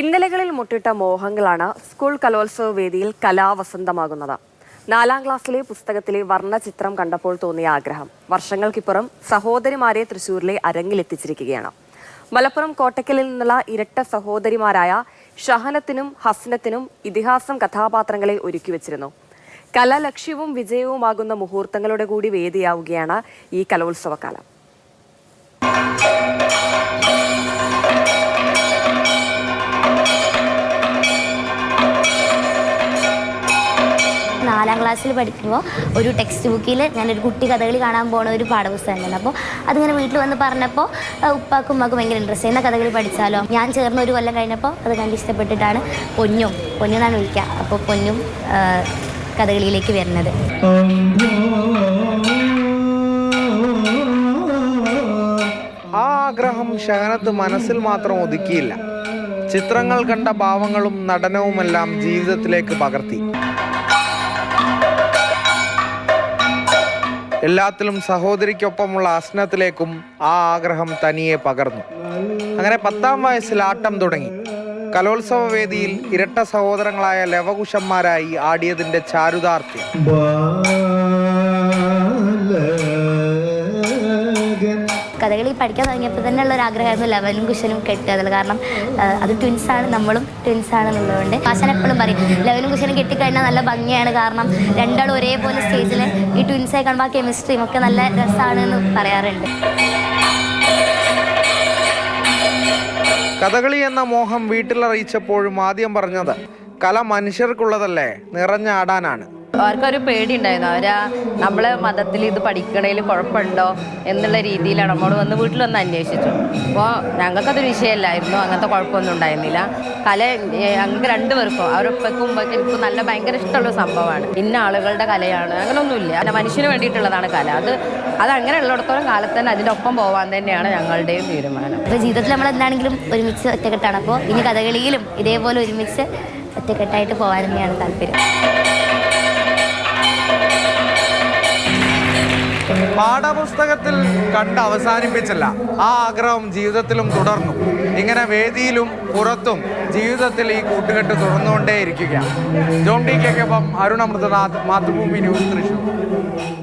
ഇന്നലകളിൽ മുട്ടിട്ട മോഹങ്ങളാണ് സ്കൂൾ കലോത്സവ വേദിയിൽ കലാവസന്തമാകുന്നത്. നാലാം ക്ലാസ്സിലെ പുസ്തകത്തിലെ വർണചിത്രം കണ്ടപ്പോൾ തോന്നിയ ആഗ്രഹം. വർഷങ്ങൾക്കിപ്പുറം സഹോദരിമാരെ തൃശൂരിലെ അരങ്ങിലെത്തിച്ചിരിക്കുകയാണ്. മലപ്പുറം കോട്ടക്കലിൽ നിന്നുള്ള ഇരട്ട സഹോദരിമാരായ ഷഹനത്തിനും ഹസ്നത്തിനും ഇതിഹാസം കഥാപാത്രങ്ങളെ ഒരുക്കിവെച്ചിരുന്നു കലാലക്ഷ്യവും വിജയവുമാകുന്ന മുഹൂർത്തങ്ങളുടെ കൂടി വേദിയാവുകയാണ് ഈ കലോത്സവകാലം നാലാം ക്ലാസ്സിൽ പഠിക്കുമ്പോൾ ഒരു ടെക്സ്റ്റ് ബുക്കിൽ ഞാനൊരു കുട്ടി കഥകളി കാണാൻ പോണ ഒരു പാഠപുസ്തകം അപ്പോൾ അതിങ്ങനെ വീട്ടിൽ വന്ന് പറഞ്ഞപ്പോൾ ഉപ്പാക്കും ഉമ്മാക്കും ഭയങ്കര ഇൻട്രസ്റ്റ് ചെയ്യുന്ന കഥകളി പഠിച്ചാലോ? ഞാൻ ചേർന്ന ഒരു കൊല്ലം കഴിഞ്ഞപ്പോൾ അത് കണ്ട് ഇഷ്ടപ്പെട്ടിട്ടാണ് പൊന്നും പൊന്നു എന്നാണ് വിളിക്കുക. അപ്പോൾ പൊന്നും കഥകളിയിലേക്ക് വരുന്നത്. ആഗ്രഹം ഷഹനത്ത് മനസ്സിൽ മാത്രം ഒതുക്കിയില്ല. ചിത്രങ്ങൾ കണ്ട ഭാവങ്ങളും നടനവുമെല്ലാം ജീവിതത്തിലേക്ക് പകർത്തി. എല്ലാത്തിലും സഹോദരിക്കൊപ്പമുള്ള അസ്നത്തിലേക്കും ആ ആഗ്രഹം തനിയെ പകർന്നു. അങ്ങനെ പത്താം വയസ്സിൽ ആട്ടം തുടങ്ങി. കലോത്സവ വേദിയിൽ ഇരട്ട സഹോദരങ്ങളായ ലവകുശന്മാരായി ആടിയതിന്റെ ചാരുതാർത്ഥ്യം കഥകളി പഠിക്കാൻ തുടങ്ങിയപ്പോൾ തന്നെ ഉള്ള ഒരു ആഗ്രഹമായിരുന്നു ലെവനും കുശനും കെട്ടുക കാരണം അത് അത് ട്വിൻസാണ് നമ്മളും ട്വിൻസാണ് എന്നുള്ളതുകൊണ്ട് ആശാൻ എപ്പോഴും പറയും ലെവനും കുശനും കെട്ടിക്കഴിഞ്ഞാൽ നല്ല ഭംഗിയാണ് കാരണം രണ്ടാളും ഒരേപോലെ സ്റ്റേജിൽ ഈ ട്വിൻസായി കാണുമ്പോൾ ആ കെമിസ്ട്രിയും ഒക്കെ നല്ല രസമാണ് എന്ന് പറയാറുണ്ട്. കഥകളി എന്ന മോഹം വീട്ടിലറിയിച്ചപ്പോഴും ആദ്യം പറഞ്ഞത് കല മനുഷ്യർക്കുള്ളതല്ലേ നിറഞ്ഞാടാനാണ്. അവർക്കൊരു പേടി ഉണ്ടായിരുന്നു അവരാ നമ്മളെ മതത്തിൽ ഇത് പഠിക്കണതിൽ കുഴപ്പമുണ്ടോ? എന്നുള്ള രീതിയിലാണ് നമ്മോട് വന്ന് വീട്ടിൽ വന്ന് അന്വേഷിച്ചു. അപ്പോൾ ഞങ്ങൾക്കതൊരു വിഷയമല്ലായിരുന്നു. അങ്ങനത്തെ കുഴപ്പമൊന്നും ഉണ്ടായിരുന്നില്ല. കല ഞങ്ങൾക്ക് രണ്ടുപേർക്കും അവരൊപ്പക്കും ഉമ്മക്കും എനിക്ക് നല്ല ഭയങ്കര ഇഷ്ടമുള്ള സംഭവമാണ്. ഇന്ന ആളുകളുടെ കലയാണ്. അങ്ങനെയൊന്നുമില്ല മനുഷ്യന് വേണ്ടിയിട്ടുള്ളതാണ് കല. അത് അത് അങ്ങനെ ഉള്ളിടത്തോളം കാലത്ത് തന്നെ അതിന്റെ ഒപ്പം പോകാൻ തന്നെയാണ് ഞങ്ങളുടെയും തീരുമാനം. ഇപ്പോൾ ജീവിതത്തിൽ നമ്മൾ എന്താണെങ്കിലും ഒരുമിച്ച് ഒറ്റക്കെട്ടാണ്. അപ്പോൾ ഇനി കഥകളിയിലും ഇതേപോലെ ഒരുമിച്ച് ഒറ്റക്കെട്ടായിട്ട് പോകാൻ തന്നെയാണ് താല്പര്യം. പാഠപുസ്തകത്തിൽ കണ്ട് അവസാനിപ്പിച്ചല്ല. ആ ആഗ്രഹം ജീവിതത്തിലും തുടർന്നു. ഇങ്ങനെ വേദിയിലും പുറത്തും ജീവിതത്തിൽ ഈ കൂട്ടുകെട്ട് തുടർന്നുകൊണ്ടേയിരിക്കുകയാണ് John D K Arun Amrithanath Mathrubhumi news Thrissur